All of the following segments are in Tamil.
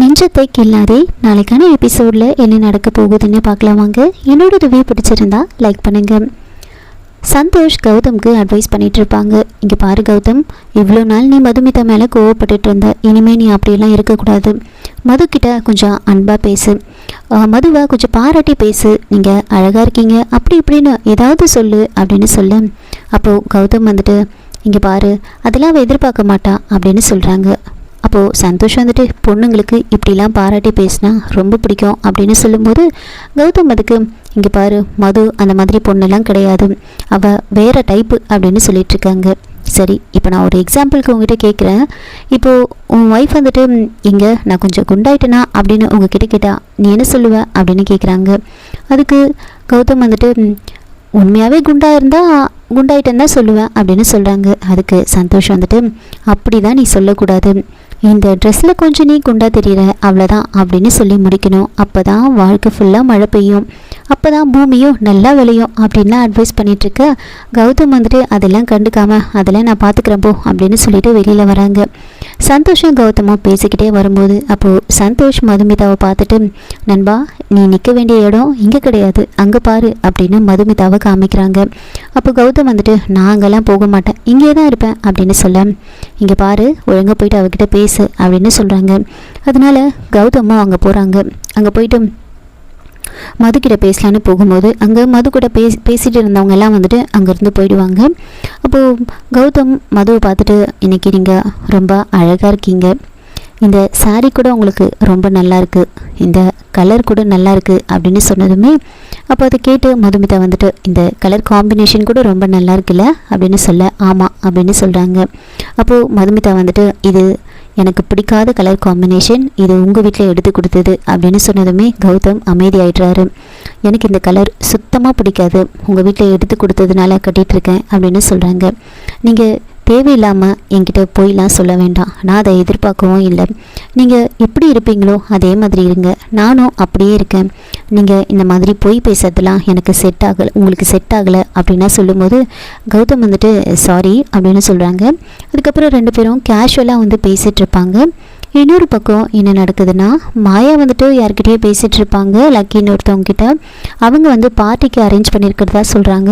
நெஞ்சத்தை கில்லாதே நாளைக்கான எபிசோடில் என்ன நடக்க போகுதுன்னு பார்க்கலாம் வாங்க. என்னோட ரிவ்யூ பிடிச்சிருந்தா லைக் பண்ணுங்க. சந்தோஷ் கௌதம்க்கு அட்வைஸ் பண்ணிட்டு இருப்பாங்க. இங்கே பாரு கௌதம் இவ்வளோ நாள் நீ மதுமிதா மேலே கோவப்பட்டுட்டு இருந்த. இனிமே நீ அப்படியெல்லாம் இருக்கக்கூடாது. மது கிட்ட கொஞ்சம் அன்பாக பேசு. மதுவாக மதுவை கொஞ்சம் பாராட்டி பேசு. நீங்கள் அழகாக இருக்கீங்க. அப்படி இப்படின்னு ஏதாவது சொல்லு அப்படின்னு சொல்லு. அப்போது கௌதம் வந்துட்டு இங்கே பாரு அதெல்லாம் அவள் எதிர்பார்க்க மாட்டா அப்படின்னு சொல்கிறாங்க அப்போது சந்தோஷம் வந்துட்டு பொண்ணுங்களுக்கு இப்படிலாம் பாராட்டி பேசினா ரொம்ப பிடிக்கும் அப்படின்னு சொல்லும்போது கௌதம் அதுக்கு இங்கே பாரு மது அந்த மாதிரி பொண்ணெல்லாம் கிடையாது. அவள் வேறு டைப்பு அப்படின்னு சொல்லிட்டு இருக்காங்க சரி இப்போ நான் ஒரு எக்ஸாம்பிளுக்கு உங்ககிட்ட கேட்குறேன் இப்போது உன் ஒய்ஃப் வந்துட்டு இங்கே நான் கொஞ்சம் குண்டாயிட்டேனா? அப்படின்னு உங்ககிட்ட கேட்டால் நீ என்ன சொல்லுவ? அப்படின்னு கேட்குறாங்க அதுக்கு கௌதம் வந்துட்டு உண்மையாகவே குண்டாக இருந்தால் குண்டாயிட்டேன்னு தான் சொல்லுவேன் அப்படின்னு சொல்கிறாங்க அதுக்கு சந்தோஷம் வந்துட்டு அப்படி தான் நீ சொல்லக்கூடாது. இந்த ட்ரெஸ்ஸில் கொஞ்சம் நீ குண்டா தெரியற அவ்வளோதான் அப்படின்னு சொல்லி முடிக்கணும். அப்போ தான் வாழ்க்கை ஃபுல்லாக மழை பெய்யும். அப்போ தான் பூமியும் நல்லா விளையும் அப்படின்லாம் அட்வைஸ் பண்ணிகிட்ருக்க கௌதம் வந்துட்டு அதெல்லாம் கண்டுக்காமல் அதெல்லாம் நான் பார்த்துக்கிறேன் போ அப்படின்னு சொல்லிட்டு வெளியில் வராங்க. சந்தோஷம் கௌதமும் பேசிக்கிட்டே வரும்போது அப்போது சந்தோஷ் மதுமிதாவை பார்த்துட்டு நண்பா நீ நிற்க வேண்டிய இடம் இங்கே கிடையாது. அங்கே பாரு அப்படின்னு மதுமிதாவை காமிக்கிறாங்க. அப்போ கௌதம் வந்துட்டு நான் அங்கெல்லாம் போக மாட்டேன். இங்கே தான் இருப்பேன் அப்படின்னு சொல்ல இங்கே பாரு ஒழுங்காக போயிட்டு அவகிட்ட பேசு அப்படின்னு சொல்கிறாங்க அதனால கௌதமும் அங்கே போகிறாங்க அங்கே போயிட்டு மது கிட்ட பேசலான்னு போகும்போது அங்கே மது கூட பேசி பேசிகிட்டு இருந்தவங்க எல்லாம் வந்துட்டு அங்கேருந்து போயிடுவாங்க. அப்போது கௌதம் மதுவை பார்த்துட்டு இன்றைக்கி நீங்கள் ரொம்ப அழகாக இருக்கீங்க. இந்த சாரீ கூட உங்களுக்கு ரொம்ப நல்லா இருக்குது இந்த கலர் கூட நல்லா இருக்குது அப்படின்னு சொன்னதுமே அப்போ அதை கேட்டு மதுமிதா வந்துட்டு இந்த கலர் காம்பினேஷன் கூட ரொம்ப நல்லா இருக்குல்ல? அப்படின்னு சொல்ல ஆமாம் அப்படின்னு சொல்கிறாங்க அப்போது மதுமிதா வந்துட்டு இது எனக்கு பிடிக்காத கலர் காம்பினேஷன் இது உங்கள் வீட்டில் எடுத்து கொடுத்தது அப்படின்னு சொன்னதுமே கௌதம் அமைதியாயிடுறாரு. எனக்கு இந்த கலர் சுத்தமாக பிடிக்காது. உங்கள் வீட்டில் எடுத்து கொடுத்ததுனால கட்டிகிட்ருக்கேன் அப்படின்னு சொல்கிறாங்க நீங்கள் தேவையில்லாமல் என்கிட்ட போயிலாம் சொல்ல வேண்டாம். நான் அதை எதிர்பார்க்கவும் இல்லை. நீங்கள் எப்படி இருப்பீங்களோ அதே மாதிரி இருங்க. நானும் அப்படியே இருக்கேன். நீங்கள் இந்த மாதிரி பொய் பேசுறதுலாம் எனக்கு செட் ஆகலை உங்களுக்கு செட் ஆகலை அப்படின்னா சொல்லும்போது கௌதம் வந்துட்டு சாரி அப்படின்னு சொல்கிறாங்க அதுக்கப்புறம் ரெண்டு பேரும் கேஷுவலாக வந்து பேசிகிட்டு இருப்பாங்க. இன்னொரு பக்கம் என்ன நடக்குதுன்னா மாயா வந்துட்டு யார்கிட்டயோ பேசிகிட்டு இருப்பாங்க. லக்கின்னு ஒருத்தவங்க கிட்ட அவங்க வந்து பார்ட்டிக்கு அரேஞ்ச் பண்ணியிருக்கிறதா சொல்கிறாங்க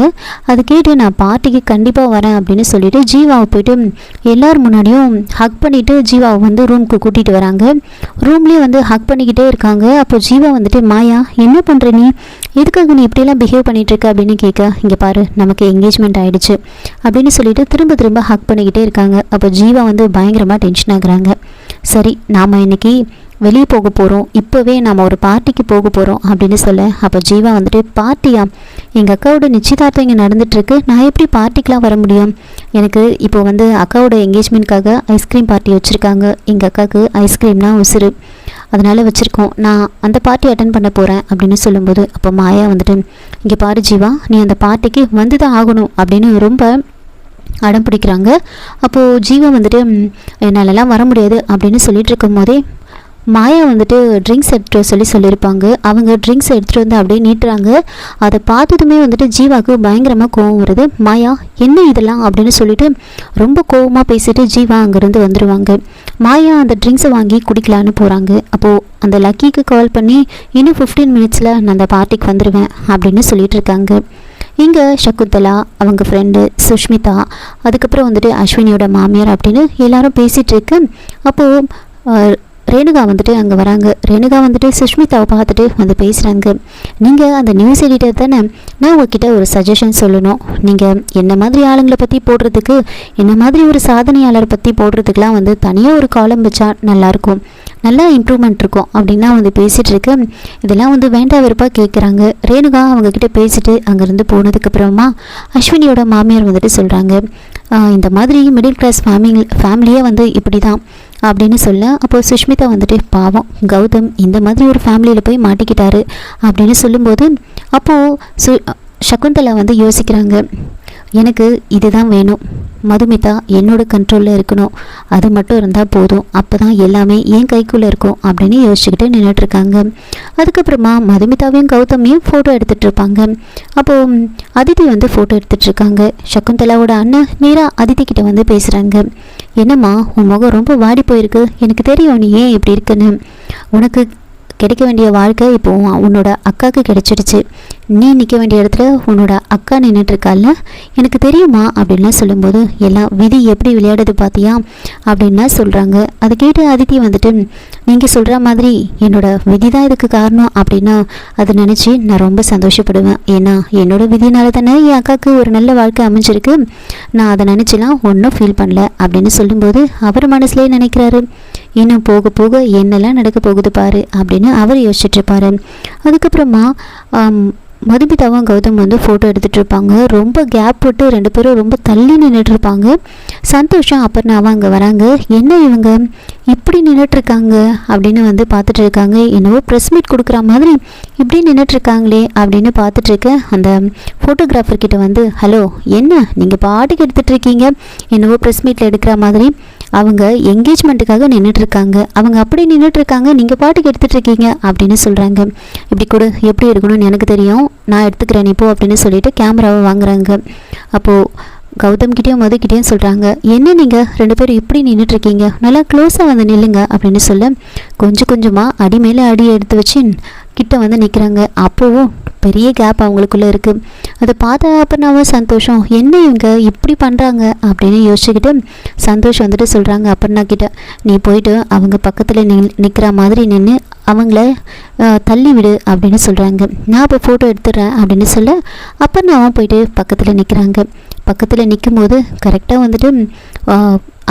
அது கேட்டு நான் பார்ட்டிக்கு கண்டிப்பாக வரேன் அப்படின்னு சொல்லிட்டு ஜீவாவை போயிட்டு எல்லார் முன்னாடியும் ஹக் பண்ணிவிட்டு ஜீவாவை வந்து ரூமுக்கு கூட்டிகிட்டு வராங்க. ரூம்லேயே வந்து ஹக் பண்ணிக்கிட்டே இருக்காங்க. அப்போ ஜீவா வந்துட்டு மாயா என்ன பண்ணுற நீ? எதுக்காக நீ இப்படியெல்லாம் பிஹேவ் பண்ணிகிட்ருக்க அப்படின்னு கேட்க இங்கே பாரு நமக்கு என்கேஜ்மெண்ட் ஆகிடுச்சு அப்படின்னு சொல்லிட்டு திரும்ப திரும்ப ஹக் பண்ணிக்கிட்டே இருக்காங்க. அப்போ ஜீவா வந்து பயங்கரமாக டென்ஷன் ஆகுறாங்க. சரி நாம் இன்னைக்கு வெளியே போக போகிறோம் இப்போவே நாம் ஒரு பார்ட்டிக்கு போக போகிறோம் அப்படின்னு சொல்ல அப்போ ஜீவா வந்துட்டு பார்ட்டியா எங்கள் அக்காவோட நிச்சயதார்த்தம் இங்கே நடந்துகிட்ருக்கு நான் எப்படி பார்ட்டிக்கெலாம் வர முடியும்? எனக்கு இப்போ வந்து அக்காவோட என்கேஜ்மெண்ட்காக ஐஸ்கிரீம் பார்ட்டி வச்சுருக்காங்க. எங்கள் அக்காவுக்கு ஐஸ்கிரீம்னா உசுறு. அதனால் வச்சுருக்கோம். நான் அந்த பார்ட்டி அட்டன் பண்ண போகிறேன் அப்படின்னு சொல்லும்போது அப்போ மாயா வந்துட்டு இங்கே பாரு ஜீவா நீ அந்த பார்ட்டிக்கு வந்து தான் ஆகணும். அப்படின்னு ரொம்ப அடம் பிடிக்கிறாங்க அப்போது ஜீவா வந்துட்டு என்னாலலாம் வர முடியாது அப்படின்னு சொல்லிட்டு இருக்கும் போதே மாயா வந்துட்டு ட்ரிங்க்ஸ் எடுத்துகிட்டு சொல்லி சொல்லியிருப்பாங்க. அவங்க ட்ரிங்க்ஸ் எடுத்துகிட்டு வந்து அப்படியே நீட்டுறாங்க. அதை பார்த்ததுமே வந்துட்டு ஜீவாவுக்கு பயங்கரமாக கோவம் வருது. மாயா என்ன இதெல்லாம்? அப்படின்னு சொல்லிட்டு ரொம்ப கோவமாக பேசிட்டு ஜீவா அங்கேருந்து வந்துடுவாங்க மாயா அந்த ட்ரிங்க்ஸை வாங்கி குடிக்கலான்னு போகிறாங்க அப்போது அந்த லக்கிக்கு கால் பண்ணி இன்னும் ஃபிஃப்டீன் மினிட்ஸில் நான் அந்த பார்ட்டிக்கு வந்துடுவேன் அப்படின்னு சொல்லிட்டு இருக்காங்க. இங்கே சகுந்தலா அவங்க ஃப்ரெண்டு சுஷ்மிதா அதுக்கப்புறம் வந்துட்டு அஸ்வினியோட மாமியார் அப்படின்னு எல்லாரும் பேசிகிட்டு இருக்கு. அப்போது ரேணுகா வந்துட்டு அங்கே வராங்க. ரேணுகா வந்துட்டு சுஷ்மிதாவை பார்த்துட்டு வந்து பேசுகிறாங்க நீங்கள் அந்த நியூஸ் எடிட்டர் தானே? நான் உங்ககிட்ட ஒரு சஜஷன் சொல்லணும். நீங்கள் என்ன மாதிரி ஆளுங்களை பற்றி போடுறதுக்கு என்ன மாதிரி ஒரு சாதனையாளரை பற்றி போடுறதுக்கெலாம் வந்து தனியாக ஒரு காலம் வச்சா நல்லாயிருக்கும் நல்லா இம்ப்ரூவ்மெண்ட் இருக்கும் அப்படின்னா வந்து பேசிகிட்டு இருக்கு. இதெல்லாம் வந்து வேண்டா வெறுப்பாக கேட்குறாங்க ரேணுகா அவங்கக்கிட்ட பேசிட்டு அங்கேருந்து போனதுக்கப்புறமா அஸ்வினியோட மாமியார் வந்துட்டு சொல்கிறாங்க இந்த மாதிரி மிடில் கிளாஸ் ஃபேமிலி ஃபேமிலியே வந்து இப்படி தான் அப்படின்னு சொல்ல அப்போ சுஷ்மிதா வந்துட்டு பாவம் கௌதம் இந்த மாதிரி ஒரு ஃபேமிலியில் போய் மாட்டிக்கிட்டாரு அப்படின்னு சொல்லும்போது அப்போது சு சகுந்தலா வந்து யோசிக்கிறாங்க எனக்கு இதுதான் வேணும். மதுமிதா என்னோட கண்ட்ரோலில் இருக்கணும். அது மட்டும் இருந்தால் போதும். அப்போ தான் எல்லாமே என் கைக்குள்ளே இருக்கும் அப்படின்னு யோசிச்சுக்கிட்டு நின்றுட்டுருக்காங்க அதுக்கப்புறமா மதுமிதாவையும் கௌதமையும் ஃபோட்டோ எடுத்துகிட்டு இருப்பாங்க. அப்போது அதிதி வந்து ஃபோட்டோ எடுத்துகிட்ருக்காங்க சகுந்தலாவோட அண்ணன் நேராக அதித்தி கிட்ட வந்து பேசுகிறாங்க என்னம்மா உன் முகம் ரொம்ப வாடி போயிருக்கு. எனக்கு தெரியும் நீ ஏன் இப்படி இருக்குன்னு. உனக்கு கிடைக்க வேண்டிய வாழ்க்கை இப்போ உன்- உன்னோட அக்காவுக்கு கிடைச்சிடுச்சு. நீ நிற்க வேண்டிய இடத்துல உன்னோட அக்கா நின்றுட்டுருக்கால எனக்கு தெரியுமா அப்படின்லாம் சொல்லும்போது எல்லாம் விதி எப்படி விளையாடுது பார்த்தியா அப்படின்லாம் சொல்கிறாங்க அதை கேட்டு அதித்தி வந்துட்டு நீங்கள் சொல்கிற மாதிரி என்னோட விதி தான் இதுக்கு காரணம் அப்படின்னா அதை நினச்சி நான் ரொம்ப சந்தோஷப்படுவேன். ஏன்னா என்னோட விதினால தானே என் அக்காவுக்கு ஒரு நல்ல வாழ்க்கை அமைஞ்சிருக்கு. நான் அதை நினச்சிலாம் ஒன்றும் ஃபீல் பண்ணல அப்படின்னு சொல்லும்போது அவர் மனசுலேயே நினைக்கிறாரு. இன்னும் போக போக என்னெல்லாம் நடக்க போகுது பாரு அப்படின்னு அவர் யோசிச்சுட்டு இருப்பாரு. அதுக்கப்புறமா மதுமிதாவும் கௌதம் வந்து ஃபோட்டோ எடுத்துகிட்டு இருப்பாங்க. ரொம்ப கேப் போட்டு ரெண்டு பேரும் ரொம்ப தள்ளி நின்றுட்டு இருப்பாங்க. சந்தோஷம் அப்புறம் அங்கே வராங்க. என்ன இவங்க? இப்படி நின்றுட்டு இருக்காங்க அப்படின்னு வந்து பார்த்துட்டு இருக்காங்க. என்னவோ ப்ரெஸ் மீட் கொடுக்குற மாதிரி இப்படி நின்றுட்டுருக்காங்களே அப்படின்னு பார்த்துட்ருக்க அந்த ஃபோட்டோகிராஃபர்கிட்ட வந்து ஹலோ என்ன? நீங்கள் பாட்டுக்கு எடுத்துகிட்டு இருக்கீங்க? என்னவோ ப்ரெஸ் மீட்டில் எடுக்கிற மாதிரி அவங்க என்கேஜ்மெண்ட்டுக்காக நின்றுட்டு இருக்காங்க அவங்க அப்படி நின்றுட்டு இருக்காங்க நீங்கள் பாட்டுக்கு எடுத்துகிட்டு இருக்கீங்க அப்படின்னு சொல்கிறாங்க இப்படி கூட எப்படி இருக்கணும்னு எனக்கு தெரியும். நான் எடுத்துக்கிறேன் இப்போ அப்படின்னு சொல்லிட்டு கேமராவை வாங்குறாங்க. அப்போது கௌதம் கிட்டேயும் மதுக்கிட்டேயும் சொல்கிறாங்க என்ன நீங்கள் ரெண்டு பேரும் இப்படி நின்றுட்டுருக்கீங்க நல்லா க்ளோஸாக வந்து நில்லுங்க அப்படின்னு சொல்ல கொஞ்சம் கொஞ்சமாக அடி மேலே அடி எடுத்து வச்சு கிட்ட வந்து நிற்கிறாங்க அப்போவும் பெரிய கேப் அவங்களுக்குள்ளே இருக்குது அதை பார்த்த அப்பனாவும் சந்தோஷம் என்ன இவங்க இப்படி பண்ணுறாங்க அப்படின்னு யோசிச்சுக்கிட்டு சந்தோஷம் வந்துட்டு சொல்கிறாங்க அப்பர்ணா கிட்ட நீ போயிட்டு அவங்க பக்கத்தில் நி நிற்கிற மாதிரி நின்று அவங்கள தள்ளி விடு அப்படின்னு சொல்கிறாங்க நான் இப்போ ஃபோட்டோ எடுத்துடுறேன் அப்படின்னு சொல்ல அப்பர்ணாவும் போயிட்டு பக்கத்தில் நிற்கிறாங்க பக்கத்தில் நிற்கும் போது கரெக்டாக வந்துட்டு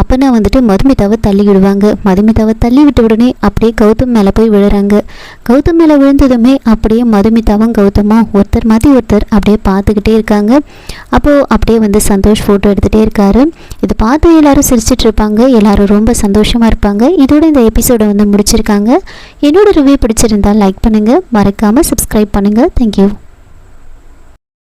அப்பனா வந்துட்டு மதுமிதாவை தள்ளி விடுவாங்க மதுமிதாவை தள்ளி விட்ட உடனே அப்படியே கௌதம் மேலே போய் விழுறாங்க. கௌதம் மேலே விழுந்ததுமே அப்படியே மதுமிதாவும் கௌதமும் ஒருத்தர் மாற்றி ஒருத்தர் அப்படியே பார்த்துக்கிட்டே இருக்காங்க. அப்போது அப்படியே வந்து சந்தோஷ் ஃபோட்டோ எடுத்துகிட்டே இருக்காரு. இதை பார்த்து எல்லாரும் சிரிச்சிட்டு இருப்பாங்க. எல்லாரும் ரொம்ப சந்தோஷமாக இருப்பாங்க. இதோட இந்த எபிசோடை வந்து முடிச்சிருக்காங்க. என்னோட ரிவ்யூ பிடிச்சிருந்தால் லைக் பண்ணுங்கள் மறக்காமல் சப்ஸ்கிரைப் பண்ணுங்கள் தேங்க்யூ